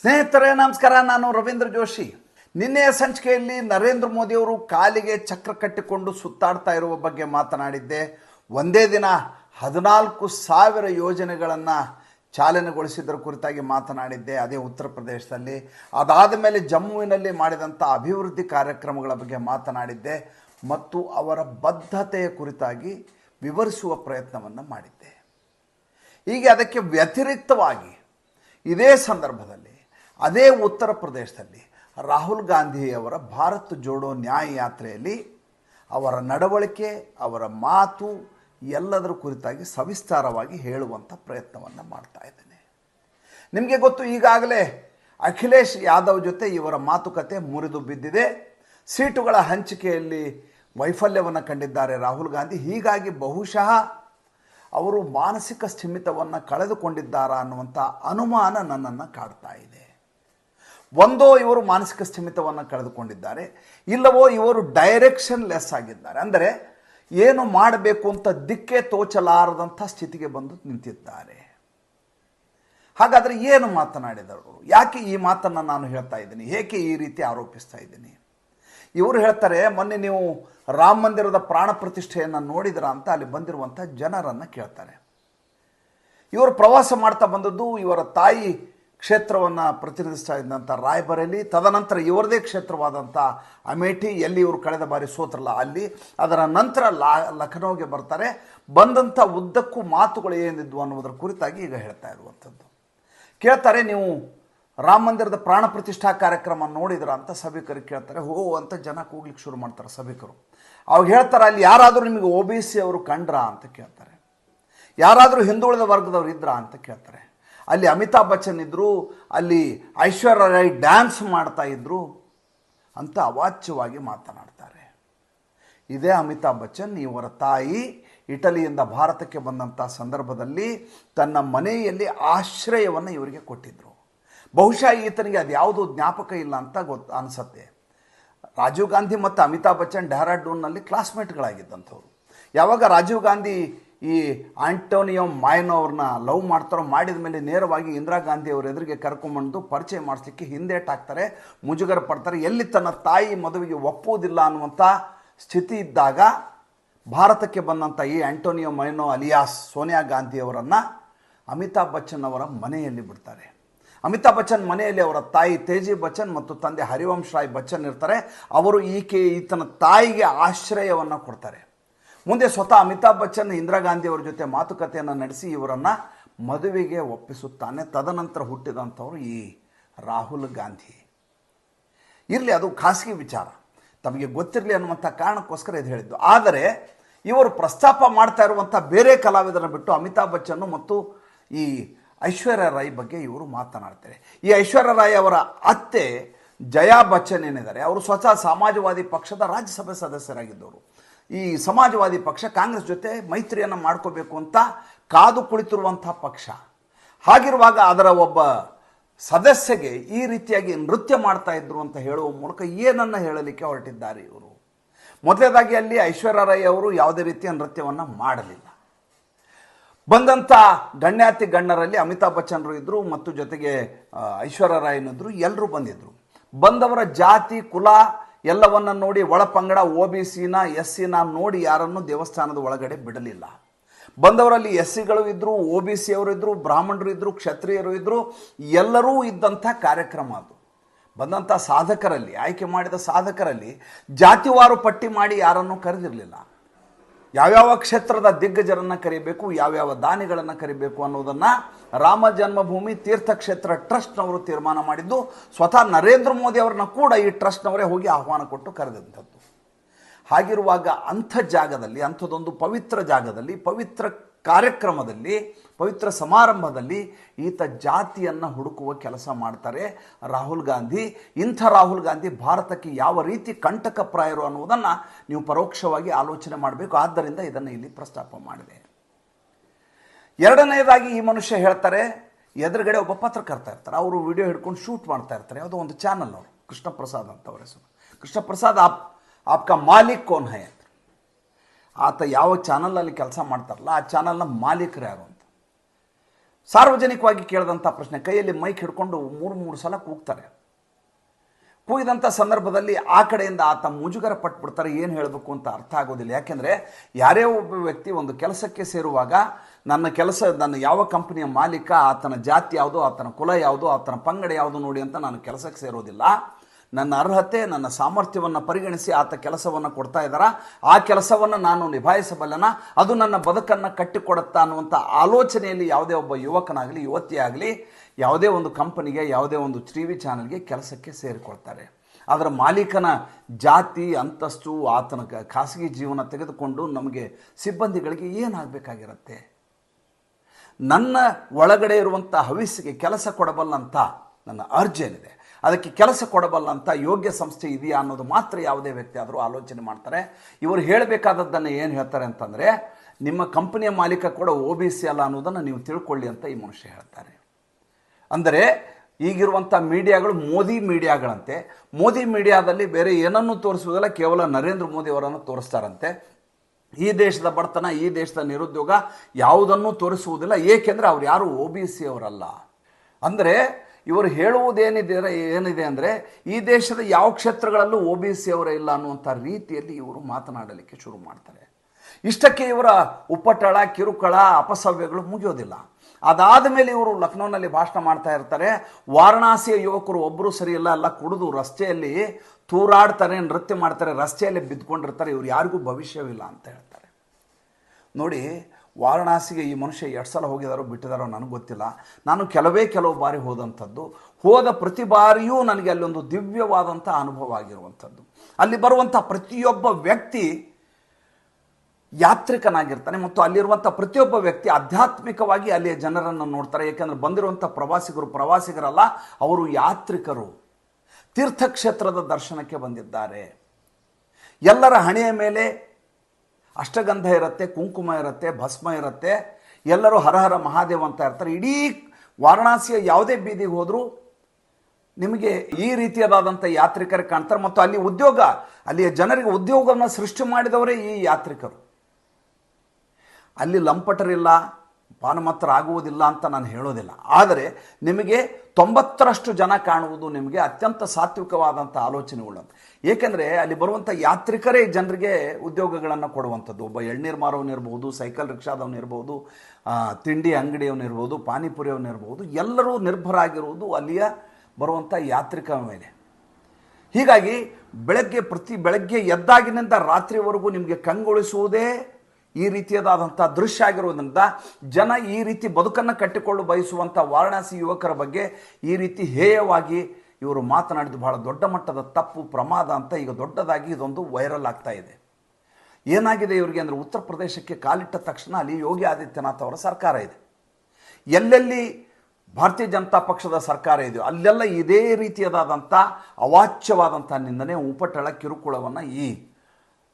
ಸ್ನೇಹಿತರೇ, ನಮಸ್ಕಾರ. ನಾನು ರವೀಂದ್ರ ಜೋಶಿ. ನಿನ್ನೆಯ ಸಂಚಿಕೆಯಲ್ಲಿ ನರೇಂದ್ರ ಮೋದಿಯವರು ಕಾಲಿಗೆ ಚಕ್ರ ಕಟ್ಟಿಕೊಂಡು ಸುತ್ತಾಡ್ತಾ ಇರುವ ಬಗ್ಗೆ ಮಾತನಾಡಿದ್ದೆ. ಒಂದೇ ದಿನ ಹದಿನಾಲ್ಕು ಸಾವಿರ ಯೋಜನೆಗಳನ್ನು ಚಾಲನೆಗೊಳಿಸಿದ್ದರ ಕುರಿತಾಗಿ ಮಾತನಾಡಿದ್ದೆ. ಅದೇ ಉತ್ತರ ಪ್ರದೇಶದಲ್ಲಿ. ಅದಾದ ಮೇಲೆ ಜಮ್ಮುವಿನಲ್ಲಿ ಮಾಡಿದಂಥ ಅಭಿವೃದ್ಧಿ ಕಾರ್ಯಕ್ರಮಗಳ ಬಗ್ಗೆ ಮಾತನಾಡಿದ್ದೆ ಮತ್ತು ಅವರ ಬದ್ಧತೆಯ ಕುರಿತಾಗಿ ವಿವರಿಸುವ ಪ್ರಯತ್ನವನ್ನು ಮಾಡಿದ್ದೆ. ಹೀಗೆ ಅದಕ್ಕೆ ವ್ಯತಿರಿಕ್ತವಾಗಿ ಇದೇ ಸಂದರ್ಭದಲ್ಲಿ ಅದೇ ಉತ್ತರ ಪ್ರದೇಶದಲ್ಲಿ ರಾಹುಲ್ ಗಾಂಧಿಯವರ ಭಾರತ್ ಜೋಡೋ ನ್ಯಾಯ ಯಾತ್ರೆಯಲ್ಲಿ ಅವರ ನಡವಳಿಕೆ, ಅವರ ಮಾತು ಎಲ್ಲದರ ಕುರಿತಾಗಿ ಸವಿಸ್ತಾರವಾಗಿ ಹೇಳುವಂಥ ಪ್ರಯತ್ನವನ್ನು ಮಾಡ್ತಾ ಇದ್ದೇನೆ. ನಿಮಗೆ ಗೊತ್ತು, ಈಗಾಗಲೇ ಅಖಿಲೇಶ್ ಯಾದವ್ ಜೊತೆ ಇವರ ಮಾತುಕತೆ ಮುರಿದು ಬಿದ್ದಿದೆ. ಸೀಟುಗಳ ಹಂಚಿಕೆಯಲ್ಲಿ ವೈಫಲ್ಯವನ್ನು ಕಂಡಿದ್ದಾರೆ ರಾಹುಲ್ ಗಾಂಧಿ. ಹೀಗಾಗಿ ಬಹುಶಃ ಅವರು ಮಾನಸಿಕ ಸ್ಥಿಮಿತವನ್ನು ಕಳೆದುಕೊಂಡಿದ್ದಾರಾ ಅನ್ನುವಂಥ ಅನುಮಾನ ನನ್ನನ್ನು ಕಾಡ್ತಾ ಇದೆ. ಒಂದೋ ಇವರು ಮಾನಸಿಕ ಸ್ಥಿಮಿತವನ್ನು ಕಳೆದುಕೊಂಡಿದ್ದಾರೆ, ಇಲ್ಲವೋ ಇವರು ಡೈರೆಕ್ಷನ್ ಲೆಸ್ ಆಗಿದ್ದಾರೆ. ಅಂದರೆ ಏನು ಮಾಡಬೇಕು ಅಂತ ದಿಕ್ಕೆ ತೋಚಲಾರದಂಥ ಸ್ಥಿತಿಗೆ ಬಂದು ನಿಂತಿದ್ದಾರೆ. ಹಾಗಾದರೆ ಏನು ಮಾತನಾಡಿದರು? ಯಾಕೆ ಈ ಮಾತನ್ನು ನಾನು ಹೇಳ್ತಾ ಇದ್ದೀನಿ? ಏಕೆ ಈ ರೀತಿ ಆರೋಪಿಸ್ತಾ ಇದ್ದೀನಿ? ಇವರು ಹೇಳ್ತಾರೆ, ಮೊನ್ನೆ ನೀವು ರಾಮ ಮಂದಿರದ ಪ್ರಾಣ ಪ್ರತಿಷ್ಠೆಯನ್ನು ನೋಡಿದ್ರ ಅಂತ ಅಲ್ಲಿ ಬಂದಿರುವಂಥ ಜನರನ್ನು ಕೇಳ್ತಾರೆ. ಇವರು ಪ್ರವಾಸ ಮಾಡ್ತಾ ಬಂದದ್ದು ಇವರ ತಾಯಿ ಕ್ಷೇತ್ರವನ್ನು ಪ್ರತಿನಿಧಿಸ್ತಾ ಇದ್ದಂಥ ರಾಯ್ಬರೇಲಿ, ತದನಂತರ ಇವರದೇ ಕ್ಷೇತ್ರವಾದಂಥ ಅಮೇಠಿ, ಎಲ್ಲಿ ಇವರು ಕಳೆದ ಬಾರಿ ಸೋತ್ರಲ್ಲ, ಅಲ್ಲಿ. ಅದರ ನಂತರ ಲಾ, ಲಖನೌಗೆ ಬರ್ತಾರೆ. ಬಂದಂಥ ಉದ್ದಕ್ಕೂ ಮಾತುಗಳು ಏನಿದ್ವು ಅನ್ನೋದರ ಕುರಿತಾಗಿ ಈಗ ಹೇಳ್ತಾ ಇರುವಂಥದ್ದು ಕೇಳ್ತಾರೆ, ನೀವು ರಾಮ ಮಂದಿರದ ಪ್ರಾಣ ಪ್ರತಿಷ್ಠಾ ಕಾರ್ಯಕ್ರಮ ನೋಡಿದ್ರ ಅಂತ ಸಭಿಕರಿಗೆ ಕೇಳ್ತಾರೆ. ಹೋ ಅಂತ ಜನ ಕೂಗ್ಲಿಕ್ಕೆ ಶುರು ಮಾಡ್ತಾರೆ ಸಭಿಕರು. ಅವಾಗ ಹೇಳ್ತಾರೆ, ಅಲ್ಲಿ ಯಾರಾದರೂ ನಿಮಗೆ ಒ ಬಿ ಸಿ ಅವರು ಕಂಡ್ರಾ ಅಂತ ಕೇಳ್ತಾರೆ. ಯಾರಾದರೂ ಹಿಂದುಳಿದ ವರ್ಗದವ್ರು ಇದ್ರಾ ಅಂತ ಕೇಳ್ತಾರೆ. ಅಲ್ಲಿ ಅಮಿತಾಬ್ ಬಚ್ಚನ್ ಇದ್ದರು ಅಲ್ಲಿ ಐಶ್ವರ್ಯ ರೈ ಡ್ಯಾನ್ಸ್ ಮಾಡ್ತಾ ಇದ್ದರು ಅಂತ ಅವಾಚ್ಯವಾಗಿ ಮಾತನಾಡ್ತಾರೆ. ಇದೇ ಅಮಿತಾಬ್ ಬಚ್ಚನ್, ಇವರ ತಾಯಿ ಇಟಲಿಯಿಂದ ಭಾರತಕ್ಕೆ ಬಂದಂಥ ಸಂದರ್ಭದಲ್ಲಿ ತನ್ನ ಮನೆಯಲ್ಲಿ ಆಶ್ರಯವನ್ನು ಇವರಿಗೆ ಕೊಟ್ಟಿದ್ದರು ಬಹುಶಃ ಈತನಿಗೆ ಅದು ಯಾವುದೂ ಜ್ಞಾಪಕ ಇಲ್ಲ ಅಂತ ಗೊತ್ತು ಅನಿಸತ್ತೆ. ರಾಜೀವ್ ಗಾಂಧಿ ಮತ್ತು ಅಮಿತಾಬ್ ಬಚ್ಚನ್ ಡೆಹ್ರಾಡೂನ್ನಲ್ಲಿ ಕ್ಲಾಸ್ಮೇಟ್ಗಳಾಗಿದ್ದಂಥವ್ರು ಯಾವಾಗ ರಾಜೀವ್ ಗಾಂಧಿ ಈ ಆಂಟೋನಿಯೋ ಮಾಯನೋ ಅವ್ರನ್ನ ಲವ್ ಮಾಡ್ತಾರೋ ಮಾಡಿದ ಮೇಲೆ ನೇರವಾಗಿ ಇಂದಿರಾ ಗಾಂಧಿ ಅವ್ರ ಎದುರಿಗೆ ಕರ್ಕೊಂಬಂದು ಪರಿಚಯ ಮಾಡಿಸ್ಲಿಕ್ಕೆ ಹಿಂದೇಟಾಕ್ತಾರೆ ಮುಜುಗರ ಪಡ್ತಾರೆ. ಎಲ್ಲಿ ತನ್ನ ತಾಯಿ ಮದುವೆಗೆ ಒಪ್ಪುವುದಿಲ್ಲ ಅನ್ನುವಂಥ ಸ್ಥಿತಿ ಇದ್ದಾಗ ಭಾರತಕ್ಕೆ ಬಂದಂಥ ಈ ಆಂಟೋನಿಯೋ ಮೈನೋ ಅಲಿಯಾಸ್ ಸೋನಿಯಾ ಗಾಂಧಿಯವರನ್ನು ಅಮಿತಾಬ್ ಬಚ್ಚನ್ ಅವರ ಮನೆಯಲ್ಲಿ ಬಿಡ್ತಾರೆ. ಅಮಿತಾಬ್ ಬಚ್ಚನ್ ಮನೆಯಲ್ಲಿ ಅವರ ತಾಯಿ ತೇಜಿ ಬಚ್ಚನ್ ಮತ್ತು ತಂದೆ ಹರಿವಂಶ್ ರಾಯ್ ಬಚ್ಚನ್ ಇರ್ತಾರೆ. ಅವರು ಈಕೆ ಈತನ ತಾಯಿಗೆ ಆಶ್ರಯವನ್ನು ಕೊಡ್ತಾರೆ. ಮುಂದೆ ಸ್ವತಃ ಅಮಿತಾಬ್ ಬಚ್ಚನ್, ಇಂದಿರಾ ಗಾಂಧಿ ಅವರ ಜೊತೆ ಮಾತುಕತೆಯನ್ನು ನಡೆಸಿ ಇವರನ್ನು ಮದುವೆಗೆ ಒಪ್ಪಿಸುತ್ತಾನೆ. ತದನಂತರ ಹುಟ್ಟಿದಂಥವರು ಈ ರಾಹುಲ್ ಗಾಂಧಿ. ಇರಲಿ, ಅದು ಖಾಸಗಿ ವಿಚಾರ. ತಮಗೆ ಗೊತ್ತಿರಲಿ ಅನ್ನುವಂಥ ಕಾರಣಕ್ಕೋಸ್ಕರ ಇದು ಹೇಳಿದ್ದು. ಆದರೆ ಇವರು ಪ್ರಸ್ತಾಪ ಮಾಡ್ತಾ ಇರುವಂಥ ಬೇರೆ ಕಲಾವಿದರನ್ನು ಬಿಟ್ಟು ಅಮಿತಾಬ್ ಬಚ್ಚನ್ನು ಮತ್ತು ಈ ಐಶ್ವರ್ಯ ರಾಯ್ ಬಗ್ಗೆ ಇವರು ಮಾತನಾಡ್ತಾರೆ. ಈ ಐಶ್ವರ್ಯ ರಾಯ್ ಅವರ ಅತ್ತೆ ಜಯಾ ಬಚ್ಚನ್ ಏನಿದ್ದಾರೆ, ಅವರು ಸ್ವತಃ ಸಮಾಜವಾದಿ ಪಕ್ಷದ ರಾಜ್ಯಸಭೆ ಸದಸ್ಯರಾಗಿದ್ದವರು. ಈ ಸಮಾಜವಾದಿ ಪಕ್ಷ, ಕಾಂಗ್ರೆಸ್ ಜೊತೆ ಮೈತ್ರಿಯನ್ನು ಮಾಡ್ಕೋಬೇಕು ಅಂತ ಕಾದು ಕುಳಿತಿರುವಂಥ ಪಕ್ಷ. ಹಾಗಿರುವಾಗ ಅದರ ಒಬ್ಬ ಸದಸ್ಯಗೆ ಈ ರೀತಿಯಾಗಿ ನೃತ್ಯ ಮಾಡ್ತಾ ಇದ್ರು ಅಂತ ಹೇಳುವ ಮೂಲಕ ಏನನ್ನು ಹೇಳಲಿಕ್ಕೆ ಹೊರಟಿದ್ದಾರೆ ಇವರು? ಮೊದಲನೇದಾಗಿ ಅಲ್ಲಿ ಐಶ್ವರ್ಯ ರೈ ಅವರು ಯಾವುದೇ ರೀತಿಯ ನೃತ್ಯವನ್ನು ಮಾಡಲಿಲ್ಲ. ಬಂದಂಥ ಗಣ್ಯಾತಿ ಗಣ್ಯರಲ್ಲಿ ಅಮಿತಾಬ್ ಬಚ್ಚನ್ರು ಇದ್ದರು ಮತ್ತು ಜೊತೆಗೆ ಐಶ್ವರ್ಯ ರಾಯ್ನಿದ್ರು ಎಲ್ಲರೂ ಬಂದಿದ್ದರು ಬಂದವರ ಜಾತಿ, ಕುಲ ಎಲ್ಲವನ್ನ ನೋಡಿ ಒಳ ಪಂಗಡ ಒ ಬಿ ಸಿನ ಎಸ್ ಸಿನ ನೋಡಿ ಯಾರನ್ನು ದೇವಸ್ಥಾನದ ಒಳಗಡೆ ಬಿಡಲಿಲ್ಲ. ಬಂದವರಲ್ಲಿ ಎಸ್ ಸಿಗಳು ಇದ್ದರು ಒ ಬಿ ಸಿ ಅವರು ಇದ್ದರು ಬ್ರಾಹ್ಮಣರು ಇದ್ದರು ಕ್ಷತ್ರಿಯರು ಇದ್ದರು ಎಲ್ಲರೂ ಇದ್ದಂಥ ಕಾರ್ಯಕ್ರಮ ಅದು. ಬಂದಂಥ ಸಾಧಕರಲ್ಲಿ, ಆಯ್ಕೆ ಮಾಡಿದ ಸಾಧಕರಲ್ಲಿ ಜಾತಿವಾರು ಪಟ್ಟಿ ಮಾಡಿ ಯಾರನ್ನು ಕರೆದಿರಲಿಲ್ಲ. ಯಾವ್ಯಾವ ಕ್ಷೇತ್ರದ ದಿಗ್ಗಜರನ್ನು ಕರಿಬೇಕು, ಯಾವ್ಯಾವ ದಾನಿಗಳನ್ನು ಕರಿಬೇಕು ಅನ್ನೋದನ್ನು ರಾಮ ಜನ್ಮಭೂಮಿ ತೀರ್ಥಕ್ಷೇತ್ರ ಟ್ರಸ್ಟ್ನವರು ತೀರ್ಮಾನ ಮಾಡಿದ್ದು. ಸ್ವತಃ ನರೇಂದ್ರ ಮೋದಿ ಅವರನ್ನ ಕೂಡ ಈ ಟ್ರಸ್ಟ್ನವರೇ ಹೋಗಿ ಆಹ್ವಾನ ಕೊಟ್ಟು ಕರೆದಂಥದ್ದು. ಹಾಗಿರುವಾಗ ಅಂಥ ಜಾಗದಲ್ಲಿ ಅಂಥದ್ದೊಂದು ಪವಿತ್ರ ಜಾಗದಲ್ಲಿ, ಪವಿತ್ರ ಕಾರ್ಯಕ್ರಮದಲ್ಲಿ, ಪವಿತ್ರ ಸಮಾರಂಭದಲ್ಲಿ ಈತ ಜಾತಿಯನ್ನು ಹುಡುಕುವ ಕೆಲಸ ಮಾಡ್ತಾರೆ. ರಾಹುಲ್ ಗಾಂಧಿ, ಇಂಥ ರಾಹುಲ್ ಗಾಂಧಿ ಭಾರತಕ್ಕೆ ಯಾವ ರೀತಿ ಕಂಟಕಪ್ರಾಯರು ಅನ್ನುವುದನ್ನು ನೀವು ಪರೋಕ್ಷವಾಗಿ ಆಲೋಚನೆ ಮಾಡಬೇಕು. ಆದ್ದರಿಂದ ಇದನ್ನು ಇಲ್ಲಿ ಪ್ರಸ್ತಾಪ ಮಾಡಿದೆ. ಎರಡನೇದಾಗಿ ಈ ಮನುಷ್ಯ ಹೇಳ್ತಾರೆ, ಎದುರುಗಡೆ ಒಬ್ಬ ಪತ್ರಕರ್ತ ಇರ್ತಾರೆ. ಅವರು ವಿಡಿಯೋ ಹಿಡ್ಕೊಂಡು ಶೂಟ್ ಮಾಡ್ತಾ ಇರ್ತಾರೆ. ಯಾವುದೋ ಒಂದು ಚಾನಲ್ ಅವರು ಕೃಷ್ಣ ಪ್ರಸಾದ್ ಅಂತ ಅವ್ರ ಹೆಸರು. ಕೃಷ್ಣ ಪ್ರಸಾದ್ ಆಪ್, ಆಪ್ಕ ಮಾಲಿಕ್ ಕೋನ್ ಹೈ? ಆತ ಯಾವ ಚಾನಲಲ್ಲಿ ಕೆಲಸ ಮಾಡ್ತಾರಲ್ಲ, ಆ ಚಾನಲ್ನ ಮಾಲೀಕರು ಅಂತ. ಸಾರ್ವಜನಿಕವಾಗಿ ಕೇಳಿದಂಥ ಪ್ರಶ್ನೆ, ಕೈಯಲ್ಲಿ ಮೈಕ್ ಹಿಡ್ಕೊಂಡು ಮೂರು ಮೂರು ಸಲ ಕೂಗ್ತಾರೆ. ಕೂಗಿದಂಥ ಸಂದರ್ಭದಲ್ಲಿ ಆ ಕಡೆಯಿಂದ ಆತ ಮುಜುಗರ ಪಟ್ಬಿಡ್ತಾರೆ, ಏನು ಹೇಳಬೇಕು ಅಂತ ಅರ್ಥ ಆಗೋದಿಲ್ಲ. ಯಾಕೆಂದರೆ ಯಾರೇ ಒಬ್ಬ ವ್ಯಕ್ತಿ ಒಂದು ಕೆಲಸಕ್ಕೆ ಸೇರುವಾಗ ನನ್ನ ಕೆಲಸ, ನನ್ನ ಯಾವ ಕಂಪನಿಯ ಮಾಲೀಕ, ಆತನ ಜಾತಿ ಯಾವುದು, ಆತನ ಕುಲ ಯಾವುದು, ಆತನ ಪಂಗಡ ಯಾವುದು ನೋಡಿ ಅಂತ ನಾನು ಕೆಲಸಕ್ಕೆ ಸೇರೋದಿಲ್ಲ. ನನ್ನ ಅರ್ಹತೆ, ನನ್ನ ಸಾಮರ್ಥ್ಯವನ್ನು ಪರಿಗಣಿಸಿ ಆತ ಕೆಲಸವನ್ನು ಕೊಡ್ತಾ ಇದ್ದಾರ? ಆ ಕೆಲಸವನ್ನು ನಾನು ನಿಭಾಯಿಸಬಲ್ಲನ? ಅದು ನನ್ನ ಬದುಕನ್ನು ಕಟ್ಟಿಕೊಡುತ್ತಾ ಅನ್ನುವಂಥ ಆಲೋಚನೆಯಲ್ಲಿ ಯಾವುದೇ ಒಬ್ಬ ಯುವಕನಾಗಲಿ ಯುವತಿಯಾಗಲಿ ಯಾವುದೇ ಒಂದು ಕಂಪನಿಗೆ, ಯಾವುದೇ ಒಂದು ಟಿ ವಿ ಚಾನಲ್ಗೆ ಕೆಲಸಕ್ಕೆ ಸೇರಿಕೊಳ್ತಾರೆ. ಅದರ ಮಾಲೀಕನ ಜಾತಿ, ಅಂತಸ್ತು, ಆತನ ಖಾಸಗಿ ಜೀವನ ತೆಗೆದುಕೊಂಡು ನಮಗೆ ಸಿಬ್ಬಂದಿಗಳಿಗೆ ಏನಾಗಬೇಕಾಗಿರುತ್ತೆ? ನನ್ನ ಒಳಗಡೆ ಇರುವಂಥ ಹವಿಸ್ಸಿಗೆ ಕೆಲಸ ಕೊಡಬಲ್ಲಂಥ ನನ್ನ ಅರ್ಜಿ ಏನಿದೆ? ಅದಕ್ಕೆ ಕೆಲಸ ಕೊಡಬಲ್ಲಂಥ ಯೋಗ್ಯ ಸಂಸ್ಥೆ ಇದೆಯಾ ಅನ್ನೋದು ಮಾತ್ರ ಯಾವುದೇ ವ್ಯಕ್ತಿ ಆದರೂ ಆಲೋಚನೆ ಮಾಡ್ತಾರೆ. ಇವರು ಹೇಳಬೇಕಾದದ್ದನ್ನು ಏನು ಹೇಳ್ತಾರೆ ಅಂತಂದರೆ, ನಿಮ್ಮ ಕಂಪನಿಯ ಮಾಲೀಕ ಕೂಡ ಒ ಬಿ ಸಿ ಅಲ್ಲ ಅನ್ನೋದನ್ನು ನೀವು ತಿಳ್ಕೊಳ್ಳಿ ಅಂತ ಈ ಮನುಷ್ಯ ಹೇಳ್ತಾರೆ. ಅಂದರೆ ಈಗಿರುವಂಥ ಮೀಡಿಯಾಗಳು ಮೋದಿ ಮೀಡಿಯಾಗಳಂತೆ. ಮೋದಿ ಮೀಡಿಯಾದಲ್ಲಿ ಬೇರೆ ಏನನ್ನೂ ತೋರಿಸುವುದಿಲ್ಲ, ಕೇವಲ ನರೇಂದ್ರ ಮೋದಿ ಅವರನ್ನು ತೋರಿಸ್ತಾರಂತೆ. ಈ ದೇಶದ ಬಡತನ, ಈ ದೇಶದ ನಿರುದ್ಯೋಗ ಯಾವುದನ್ನೂ ತೋರಿಸುವುದಿಲ್ಲ. ಏಕೆಂದರೆ ಅವ್ರು ಯಾರು? ಒ ಬಿ ಸಿ ಅವರಲ್ಲ. ಅಂದರೆ ಇವರು ಹೇಳುವುದೇನಿದೆ, ಏನಿದೆ ಅಂದರೆ, ಈ ದೇಶದ ಯಾವ ಕ್ಷೇತ್ರಗಳಲ್ಲೂ ಒ ಬಿ ಸಿ ಅವರೇ ಇಲ್ಲ ಅನ್ನುವಂಥ ರೀತಿಯಲ್ಲಿ ಇವರು ಮಾತನಾಡಲಿಕ್ಕೆ ಶುರು ಮಾಡ್ತಾರೆ. ಇಷ್ಟಕ್ಕೆ ಇವರ ಉಪ್ಪಟಳ ಕಿರುಕಳ, ಅಪಸವ್ಯಗಳು ಮುಗಿಯೋದಿಲ್ಲ. ಅದಾದ ಮೇಲೆ ಇವರು ಲಕ್ನೋನಲ್ಲಿ ಭಾಷಣ ಮಾಡ್ತಾ ಇರ್ತಾರೆ. ವಾರಣಾಸಿಯ ಯುವಕರು ಒಬ್ಬರು ಸರಿಯಿಲ್ಲ ಎಲ್ಲ ಕುಡಿದು ರಸ್ತೆಯಲ್ಲಿ ತೂರಾಡ್ತಾರೆ, ನೃತ್ಯ ಮಾಡ್ತಾರೆ, ರಸ್ತೆಯಲ್ಲಿ ಬಿದ್ದುಕೊಂಡಿರ್ತಾರೆ ಇವ್ರು ಯಾರಿಗೂ ಭವಿಷ್ಯವಿಲ್ಲ ಅಂತ ಹೇಳ್ತಾರೆ. ನೋಡಿ ವಾರಣಾಸಿಗೆ ಈ ಮನುಷ್ಯ ಎರಡು ಸಲ ಹೋಗಿದಾರೋ ಬಿಟ್ಟಿದಾರೋ ನನಗೆ ಗೊತ್ತಿಲ್ಲ. ನಾನು ಕೆಲವೇ ಕೆಲವು ಬಾರಿ ಹೋದಂಥದ್ದು, ಹೋದ ಪ್ರತಿ ಬಾರಿಯೂ ನನಗೆ ಅಲ್ಲೊಂದು ದಿವ್ಯವಾದಂಥ ಅನುಭವ ಆಗಿರುವಂಥದ್ದು. ಅಲ್ಲಿ ಬರುವಂಥ ಪ್ರತಿಯೊಬ್ಬ ವ್ಯಕ್ತಿ ಯಾತ್ರಿಕನಾಗಿರ್ತಾನೆ ಮತ್ತು ಅಲ್ಲಿರುವಂಥ ಪ್ರತಿಯೊಬ್ಬ ವ್ಯಕ್ತಿ ಆಧ್ಯಾತ್ಮಿಕವಾಗಿ ಅಲ್ಲಿಯ ಜನರನ್ನು ನೋಡ್ತಾರೆ. ಏಕೆಂದರೆ ಬಂದಿರುವಂಥ ಪ್ರವಾಸಿಗರು ಪ್ರವಾಸಿಗರಲ್ಲ, ಅವರು ಯಾತ್ರಿಕರು. ತೀರ್ಥಕ್ಷೇತ್ರದ ದರ್ಶನಕ್ಕೆ ಬಂದಿದ್ದಾರೆ. ಎಲ್ಲರ ಹಣೆಯ ಮೇಲೆ ಅಷ್ಟಗಂಧ ಇರುತ್ತೆ, ಕುಂಕುಮ ಇರುತ್ತೆ, ಭಸ್ಮ ಇರುತ್ತೆ. ಎಲ್ಲರೂ ಹರಹರ ಮಹಾದೇವ ಅಂತ ಇರ್ತಾರೆ. ಇಡೀ ವಾರಣಾಸಿಯ ಯಾವುದೇ ಬೀದಿಗೆ ಹೋದರೂ ನಿಮಗೆ ಈ ರೀತಿಯಾದಂಥ ಯಾತ್ರಿಕರು ಕಾಣ್ತಾರೆ. ಮತ್ತು ಅಲ್ಲಿ ಉದ್ಯೋಗ, ಅಲ್ಲಿಯ ಜನರಿಗೆ ಉದ್ಯೋಗವನ್ನು ಸೃಷ್ಟಿ ಮಾಡಿದವರೇ ಈ ಯಾತ್ರಿಕರು. ಅಲ್ಲಿ ಲಂಪಟರಿಲ್ಲ ಪಾನಮತ್ರ ಆಗುವುದಿಲ್ಲ ಅಂತ ನಾನು ಹೇಳೋದಿಲ್ಲ. ಆದರೆ ನಿಮಗೆ ತೊಂಬತ್ತರಷ್ಟು ಜನ ಕಾಣುವುದು ನಿಮಗೆ ಅತ್ಯಂತ ಸಾತ್ವಿಕವಾದಂಥ ಆಲೋಚನೆ ಉಳ್ಳಂತ ಏಕೆಂದರೆ ಅಲ್ಲಿ ಬರುವಂಥ ಯಾತ್ರಿಕರೇ ಜನರಿಗೆ ಉದ್ಯೋಗಗಳನ್ನು ಕೊಡುವಂಥದ್ದು. ಒಬ್ಬ ಎಳ್ನೀರು ಮಾರೋನಿರ್ಬೋದು ಸೈಕಲ್ ರಿಕ್ಷಾದವನಿರ್ಬೋದು ತಿಂಡಿ ಅಂಗಡಿಯವನಿರ್ಬೋದು ಪಾನಿಪುರಿಯವನಿರ್ಬೋದು ಎಲ್ಲರೂ ನಿರ್ಭರಾಗಿರುವುದು ಅಲ್ಲಿಯ ಬರುವಂಥ ಯಾತ್ರಿಕ ಮೇಲೆ. ಹೀಗಾಗಿ ಬೆಳಗ್ಗೆ ಪ್ರತಿ ಬೆಳಗ್ಗೆ ಎದ್ದಾಗಿನಿಂದ ರಾತ್ರಿವರೆಗೂ ನಿಮಗೆ ಕಂಗೊಳಿಸುವುದೇ ಈ ರೀತಿಯದಾದಂಥ ದೃಶ್ಯ ಆಗಿರುವುದರಿಂದ ಜನ ಈ ರೀತಿ ಬದುಕನ್ನು ಕಟ್ಟಿಕೊಳ್ಳು ಬಯಸುವಂಥ ವಾರಣಾಸಿ ಯುವಕರ ಬಗ್ಗೆ ಈ ರೀತಿ ಹೇಯವಾಗಿ ಇವರು ಮಾತನಾಡಿದ್ದು ಬಹಳ ದೊಡ್ಡ ಮಟ್ಟದ ತಪ್ಪು ಪ್ರಮಾದ ಅಂತ ಈಗ ದೊಡ್ಡದಾಗಿ ಇದೊಂದು ವೈರಲ್ ಆಗ್ತಾ ಇದೆ. ಏನಾಗಿದೆ ಇವರಿಗೆ ಅಂದರೆ ಉತ್ತರ ಪ್ರದೇಶಕ್ಕೆ ಕಾಲಿಟ್ಟ ತಕ್ಷಣ ಅಲ್ಲಿ ಯೋಗಿ ಆದಿತ್ಯನಾಥ್ ಅವರ ಸರ್ಕಾರ ಇದೆ. ಎಲ್ಲೆಲ್ಲಿ ಭಾರತೀಯ ಜನತಾ ಪಕ್ಷದ ಸರ್ಕಾರ ಇದೆಯೋ ಅಲ್ಲೆಲ್ಲ ಇದೇ ರೀತಿಯದಾದಂಥ ಅವಾಚ್ಯವಾದಂಥ ನಿಂದನೆ, ಉಪಟಳ, ಕಿರುಕುಳವನ್ನು ಈ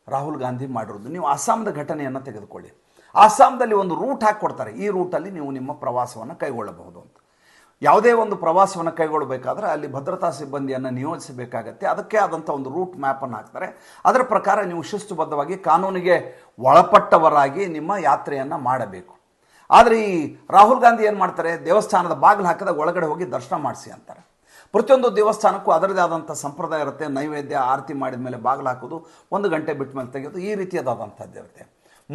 ರಾಹುಲ್ ಗಾಂಧಿ ಮಾಡಿರೋದು. ನೀವು ಅಸ್ಸಾಂದ ಘಟನೆಯನ್ನು ತೆಗೆದುಕೊಳ್ಳಿ. ಅಸ್ಸಾಂದಲ್ಲಿ ಒಂದು ರೂಟ್ ಹಾಕಿಕೊಡ್ತಾರೆ. ಈ ರೂಟಲ್ಲಿ ನೀವು ನಿಮ್ಮ ಪ್ರವಾಸವನ್ನು ಕೈಗೊಳ್ಳಬಹುದು ಅಂತ. ಯಾವುದೇ ಒಂದು ಪ್ರವಾಸವನ್ನು ಕೈಗೊಳ್ಳಬೇಕಾದ್ರೆ ಅಲ್ಲಿ ಭದ್ರತಾ ಸಿಬ್ಬಂದಿಯನ್ನು ನಿಯೋಜಿಸಬೇಕಾಗತ್ತೆ. ಅದಕ್ಕೆ ಆದಂಥ ಒಂದು ರೂಟ್ ಮ್ಯಾಪನ್ನು ಹಾಕ್ತಾರೆ. ಅದರ ಪ್ರಕಾರ ನೀವು ಶಿಸ್ತುಬದ್ಧವಾಗಿ ಕಾನೂನಿಗೆ ಒಳಪಟ್ಟವರಾಗಿ ನಿಮ್ಮ ಯಾತ್ರೆಯನ್ನು ಮಾಡಬೇಕು. ಆದರೆ ಈ ರಾಹುಲ್ ಗಾಂಧಿ ಏನು ಮಾಡ್ತಾರೆ? ದೇವಸ್ಥಾನದ ಬಾಗಿಲು ಹಾಕಿದಾಗ ಒಳಗಡೆ ಹೋಗಿ ದರ್ಶನ ಮಾಡಿಸಿ ಅಂತಾರೆ. ಪ್ರತಿಯೊಂದು ದೇವಸ್ಥಾನಕ್ಕೂ ಅದರದೇ ಆದಂಥ ಸಂಪ್ರದಾಯ ಇರುತ್ತೆ. ನೈವೇದ್ಯ, ಆರತಿ ಮಾಡಿದ ಮೇಲೆ ಬಾಗಿಲು ಹಾಕೋದು ಒಂದು ಗಂಟೆ ಬಿಟ್ಟ ಮೇಲೆ ತೆಗೆಯೋದು ಈ ರೀತಿಯಾದಂಥದ್ದು ಇರುತ್ತೆ.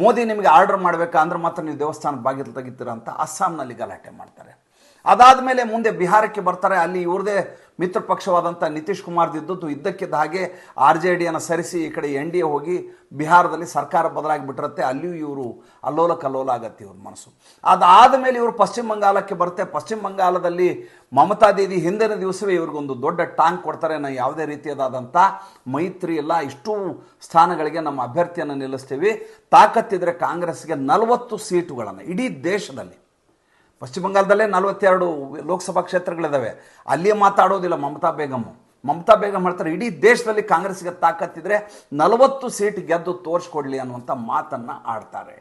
ಮೋದಿ ನಿಮಗೆ ಆರ್ಡರ್ ಮಾಡಬೇಕಂದ್ರೆ ಮಾತ್ರ ನೀವು ದೇವಸ್ಥಾನ ಬಾಗಿಲು ತೆಗಿತೀರ ಅಂತ ಅಸ್ಸಾಂನಲ್ಲಿ ಗಲಾಟೆ ಮಾಡ್ತಾರೆ. ಅದಾದ ಮೇಲೆ ಮುಂದೆ ಬಿಹಾರಕ್ಕೆ ಬರ್ತಾರೆ. ಅಲ್ಲಿ ಇವ್ರದೇ ಮಿತ್ರ ಪಕ್ಷವಾದಂಥ ನಿತೀಶ್ ಕುಮಾರ್ದಿದ್ದದ್ದು ಇದ್ದಕ್ಕಿದ್ದ ಹಾಗೆ ಆರ್ ಜೆ ಡಿಯನ್ನು ಸರಿಸಿ ಈ ಕಡೆ ಎನ್ ಡಿ ಎ ಹೋಗಿ ಬಿಹಾರದಲ್ಲಿ ಸರ್ಕಾರ ಬದಲಾಗಿಬಿಟ್ಟಿರುತ್ತೆ. ಅಲ್ಲಿಯೂ ಇವರು ಅಲ್ಲೋಲ ಕಲ್ಲೋಲ ಆಗತ್ತೆ ಇವ್ರ ಮನಸ್ಸು. ಅದಾದ ಮೇಲೆ ಇವರು ಪಶ್ಚಿಮ ಬಂಗಾಲಕ್ಕೆ ಬರುತ್ತೆ. ಪಶ್ಚಿಮ ಬಂಗಾಲದಲ್ಲಿ ಮಮತಾ ದೇವಿ ಹಿಂದಿನ ದಿವಸವೇ ಇವ್ರಿಗೊಂದು ದೊಡ್ಡ ಟಾಂಗ್ ಕೊಡ್ತಾರೆ. ನಾವು ಯಾವುದೇ ರೀತಿಯಾದಂಥ ಮೈತ್ರಿ ಇಲ್ಲ. ಇಷ್ಟು ಸ್ಥಾನಗಳಿಗೆ ನಮ್ಮ ಅಭ್ಯರ್ಥಿಯನ್ನು ನಿಲ್ಲಿಸ್ತೀವಿ. ತಾಕತ್ತಿದ್ರೆ ಕಾಂಗ್ರೆಸ್ಗೆ ನಲವತ್ತು ಸೀಟುಗಳನ್ನು ಇಡೀ ದೇಶದಲ್ಲಿ. ಪಶ್ಚಿಮ ಬಂಗಾಲದಲ್ಲೇ ನಲವತ್ತೆರಡು ಲೋಕಸಭಾ ಕ್ಷೇತ್ರಗಳಿದ್ದಾವೆ ಅಲ್ಲಿಯೇ ಮಾತಾಡೋದಿಲ್ಲ ಮಮತಾ ಬೇಗಮ್ ಮಮತಾ ಬೇಗಂ ಮಾಡ್ತಾರೆ ಇಡೀ ದೇಶದಲ್ಲಿ ಕಾಂಗ್ರೆಸ್ಗೆ ತಾಕತ್ತಿದ್ರೆ ನಲವತ್ತು ಸೀಟ್ ಗೆದ್ದು ತೋರಿಸ್ಕೊಡ್ಲಿ ಅನ್ನುವಂಥ ಮಾತನ್ನು ಆಡ್ತಾರೆ.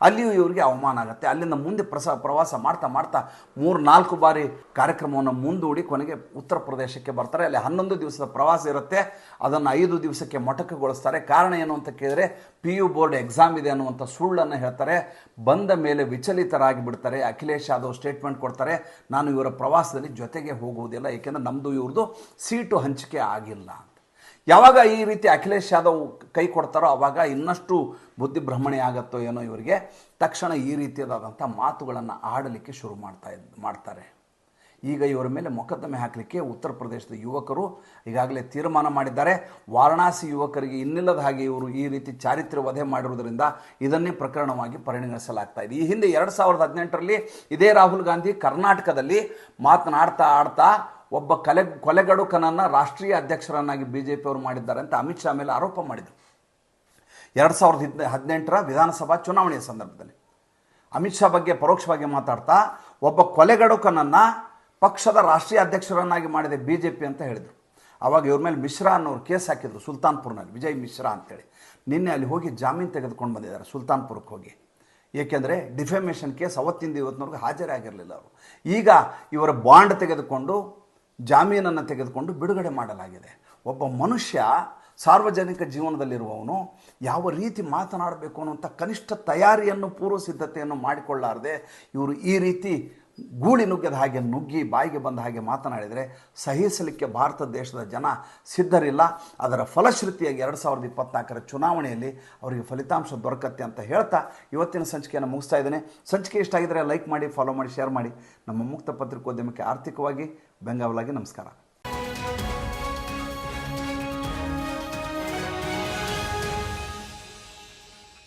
ಅಲ್ಲಿಯೂ ಇವರಿಗೆ ಅವಮಾನ ಆಗುತ್ತೆ. ಅಲ್ಲಿಂದ ಮುಂದೆ ಪ್ರಸ, ಪ್ರವಾಸ ಮಾಡ್ತಾ ಮಾಡ್ತಾ ಮೂರು, ನಾಲ್ಕು ಬಾರಿ ಕಾರ್ಯಕ್ರಮವನ್ನು ಮುಂದೂಡಿ ಕೊನೆಗೆ ಉತ್ತರ ಪ್ರದೇಶಕ್ಕೆ ಬರ್ತಾರೆ. ಅಲ್ಲಿ ಹನ್ನೊಂದು ದಿವಸದ ಪ್ರವಾಸ ಇರುತ್ತೆ. ಅದನ್ನು ಐದು ದಿವಸಕ್ಕೆ ಮೊಟಕುಗೊಳಿಸ್ತಾರೆ. ಕಾರಣ ಏನು ಅಂತ ಕೇಳಿದರೆ ಪಿ ಯು ಬೋರ್ಡ್ ಎಕ್ಸಾಮ್ ಇದೆ ಅನ್ನುವಂಥ ಸುಳ್ಳನ್ನು ಹೇಳ್ತಾರೆ. ಬಂದ ಮೇಲೆ ವಿಚಲಿತರಾಗಿ ಬಿಡ್ತಾರೆ. ಅಖಿಲೇಶ್ ಯಾದವ್ ಸ್ಟೇಟ್ಮೆಂಟ್ ಕೊಡ್ತಾರೆ. ನಾನು ಇವರ ಪ್ರವಾಸದಲ್ಲಿ ಜೊತೆಗೆ ಹೋಗುವುದಿಲ್ಲ. ಏಕೆಂದರೆ ನಮ್ಮದು ಇವ್ರದ್ದು ಸೀಟು ಹಂಚಿಕೆ ಆಗಿಲ್ಲ. ಯಾವಾಗ ಈ ರೀತಿ ಅಖಿಲೇಶ್ ಯಾದವ್ ಕೈ ಕೊಡ್ತಾರೋ ಆವಾಗ ಇನ್ನಷ್ಟು ಬುದ್ಧಿಭ್ರಮಣೆ ಆಗತ್ತೋ ಏನೋ ಇವರಿಗೆ, ತಕ್ಷಣ ಈ ರೀತಿಯಾದಂಥ ಮಾತುಗಳನ್ನು ಆಡಲಿಕ್ಕೆ ಶುರು ಮಾಡ್ತಾ ಮಾಡ್ತಾರೆ. ಈಗ ಇವರ ಮೇಲೆ ಮೊಕದ್ದಮೆ ಹಾಕಲಿಕ್ಕೆ ಉತ್ತರ ಪ್ರದೇಶದ ಯುವಕರು ಈಗಾಗಲೇ ತೀರ್ಮಾನ ಮಾಡಿದ್ದಾರೆ. ವಾರಣಾಸಿ ಯುವಕರಿಗೆ ಇನ್ನಿಲ್ಲದ ಹಾಗೆ ಇವರು ಈ ರೀತಿ ಚಾರಿತ್ರ್ಯ ವಧೆ ಮಾಡಿರುವುದರಿಂದ ಇದನ್ನೇ ಪ್ರಕರಣವಾಗಿ ಪರಿಗಣಿಸಲಾಗ್ತಾ ಇದೆ. ಈ ಹಿಂದೆ ಎರಡು ಸಾವಿರದ ಹದಿನೆಂಟರಲ್ಲಿ ಇದೇ ರಾಹುಲ್ ಗಾಂಧಿ ಕರ್ನಾಟಕದಲ್ಲಿ ಮಾತನಾಡ್ತಾ ಆಡ್ತಾ ಒಬ್ಬ ಕಲೆ, ಕೊಲೆಗಡುಕನನ್ನು ರಾಷ್ಟ್ರೀಯ ಅಧ್ಯಕ್ಷರನ್ನಾಗಿ ಬಿ ಜೆ ಪಿಯವರು ಮಾಡಿದ್ದಾರೆ ಅಂತ ಅಮಿತ್ ಶಾ ಮೇಲೆ ಆರೋಪ ಮಾಡಿದರು. ಎರಡು ಸಾವಿರದ ಹದಿನ, ಹದಿನೆಂಟರ ವಿಧಾನಸಭಾ ಚುನಾವಣೆಯ ಸಂದರ್ಭದಲ್ಲಿ. ಅಮಿತ್ ಶಾ ಬಗ್ಗೆ ಪರೋಕ್ಷವಾಗಿ ಮಾತಾಡ್ತಾ, ಒಬ್ಬ ಕೊಲೆಗಡುಕನನ್ನು ಪಕ್ಷದ ರಾಷ್ಟ್ರೀಯ ಅಧ್ಯಕ್ಷರನ್ನಾಗಿ ಮಾಡಿದೆ ಬಿ ಜೆ ಪಿ ಅಂತ ಹೇಳಿದರು. ಆವಾಗ ಇವ್ರ ಮೇಲೆ ಮಿಶ್ರಾ ಅನ್ನೋರು ಕೇಸ್ ಹಾಕಿದ್ರು ಸುಲ್ತಾನ್ಪುರ್ನಲ್ಲಿ, ವಿಜಯ್ ಮಿಶ್ರಾ ಅಂತೇಳಿ. ನಿನ್ನೆ ಅಲ್ಲಿ ಹೋಗಿ ಜಾಮೀನು ತೆಗೆದುಕೊಂಡು ಬಂದಿದ್ದಾರೆ ಸುಲ್ತಾನ್ಪುರಕ್ಕೆ ಹೋಗಿ. ಏಕೆಂದರೆ ಡಿಫೆಮೇಷನ್ ಕೇಸ್ ಅವತ್ತಿಂದ ಇವತ್ತಿನವರೆಗೂ ಹಾಜರಾಗಿರಲಿಲ್ಲ ಅವರು. ಈಗ ಇವರ ಬಾಂಡ್ ತೆಗೆದುಕೊಂಡು ಜಾಮೀನನ್ನು ತೆಗೆದುಕೊಂಡು ಬಿಡುಗಡೆ ಮಾಡಲಾಗಿದೆ. ಒಬ್ಬ ಮನುಷ್ಯ ಸಾರ್ವಜನಿಕ ಜೀವನದಲ್ಲಿರುವವನು ಯಾವ ರೀತಿ ಮಾತನಾಡಬೇಕು ಅನ್ನುವಂಥ ಕನಿಷ್ಠ ತಯಾರಿಯನ್ನು, ಪೂರ್ವ ಸಿದ್ಧತೆಯನ್ನು ಮಾಡಿಕೊಳ್ಳಾರದೆ ಇವರು ಈ ರೀತಿ ಗೂಳಿ ನುಗ್ಗದ ಹಾಗೆ ನುಗ್ಗಿ ಬಾಯಿಗೆ ಬಂದ ಹಾಗೆ ಮಾತನಾಡಿದರೆ ಸಹಿಸಲಿಕ್ಕೆ ಭಾರತ ದೇಶದ ಜನ ಸಿದ್ಧರಿಲ್ಲ. ಅದರ ಫಲಶ್ರುತಿಯಾಗಿ ಎರಡು ಸಾವಿರದ ಇಪ್ಪತ್ನಾಲ್ಕರ ಚುನಾವಣೆಯಲ್ಲಿ ಅವರಿಗೆ ಫಲಿತಾಂಶ ದೊರಕತ್ತೆ ಅಂತ ಹೇಳ್ತಾ ಇವತ್ತಿನ ಸಂಚಿಕೆಯನ್ನು ಮುಗಿಸ್ತಾ ಇದ್ದೇನೆ. ಸಂಚಿಕೆ ಇಷ್ಟ ಆಗಿದ್ರೆ ಲೈಕ್ ಮಾಡಿ, ಫಾಲೋ ಮಾಡಿ, ಶೇರ್ ಮಾಡಿ. ನಮ್ಮ ಮುಕ್ತ ಪತ್ರಿಕೋದ್ಯಮಕ್ಕೆ ಆರ್ಥಿಕವಾಗಿ ಬೆಂಗಾವಲಾಗಿ ನಮಸ್ಕಾರ.